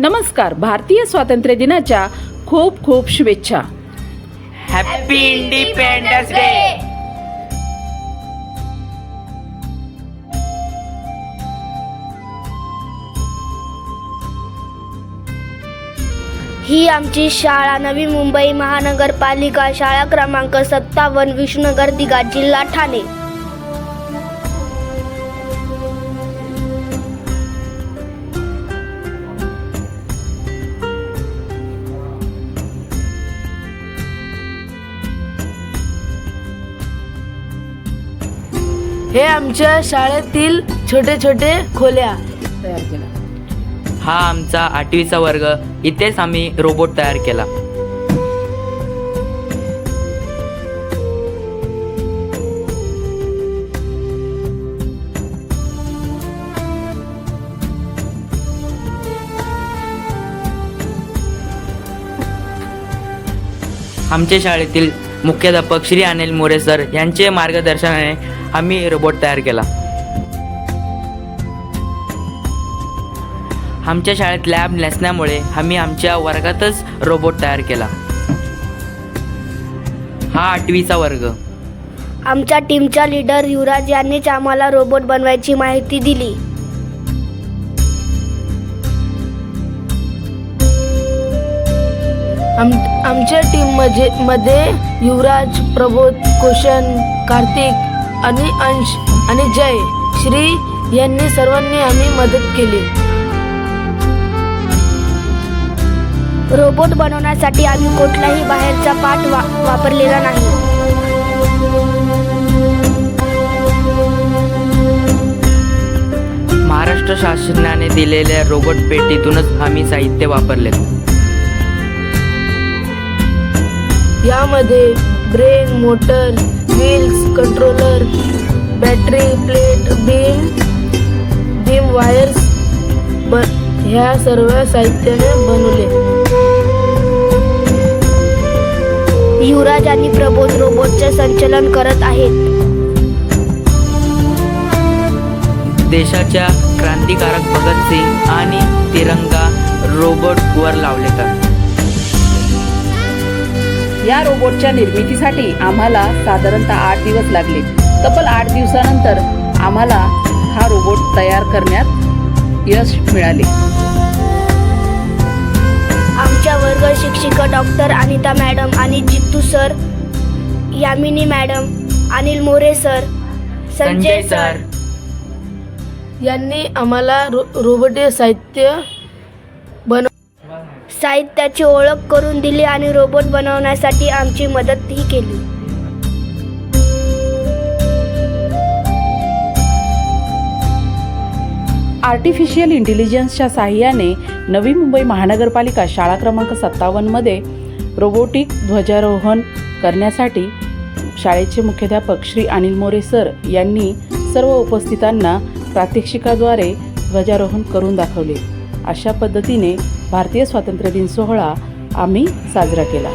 नमस्कार भारतीय स्वातंत्र्य दिनाच्या खूप खूप शुभेच्छा. हॅपी इंडिपेंडन्स डे ही आमची शाळा नवी मुंबई महानगरपालिका शाळा क्रमांक सत्तावन्न विष्णुनगर दिघा जिल्हा ठाणे. हे आमच्या शाळेतील छोटे छोटे खोल्या. तयार केला हा आमचा आठवीचा वर्ग. इथेच आम्ही रोबोट तयार केला. आमच्या शाळेतील मुख्याध्यापक श्री अनिल मोरे सर यांचे मार्गदर्शनाने आम्ही रोबोट तयार केला. आमच्या शाळेत लॅब नसल्यामुळे आम्ही आमच्या वर्गातच रोबोट तयार केला. हा आठवीचा वर्ग. आमच्या टीमचा लीडर युवराज यांनीच आम्हाला रोबोट बनवायची माहिती दिली. आम आमच्या टीममध्ये मध्ये युवराज प्रबोध कुशन कार्तिक आणि अंश आणि जय श्री यांनी सर्वांनी आम्ही मदत केली. रोबोट बनवण्यासाठी आम्ही कुठलाही बाहेरचा पाठ वा वापरलेला नाही. महाराष्ट्र शासनाने दिलेल्या रोबोट पेटीतूनच आम्ही साहित्य वापरले. यामध्ये brain motor wheels battery plate beam beam wires ब ह्या सर्व साहित्याने बनवले. युवराज आणि प्रबोध रोबोटचे संचलन करत आहेत. देशाच्या क्रांतिकारक भगतसिंग आणि तिरंगा रोबोटवर लावले का या रोबोटच्या निर्मितीसाठी आम्हाला साधारणतः आठ दिवस लागले. तब्बल आठ दिवसानंतर आम्हाला हा रोबोट तयार करण्यात यश मिळाले. आमच्या वर्ग शिक्षिका डॉक्टर अनिता मॅडम आणि Jittu sir Yamini madam Anil More sir Sanjay sir. यांनी आम्हाला रो रोबोटिक साहित्य बनव साहित्याची ओळख करून दिली आणि रोबोट बनवण्यासाठी आमची मदतही केली. आर्टिफिशियल इंटेलिजन्सच्या साह्याने नवी मुंबई महानगरपालिका शाळा क्रमांक सत्तावन्नमध्ये रोबोटिक ध्वजारोहण करण्यासाठी शाळेचे मुख्याध्यापक श्री अनिल मोरे सर यांनी सर्व उपस्थितांना प्रात्यक्षिकाद्वारे ध्वजारोहण करून दाखवले. अशा पद्धतीने भारतीय स्वातंत्र्य दिन सोहळा आम्ही साजरा केला.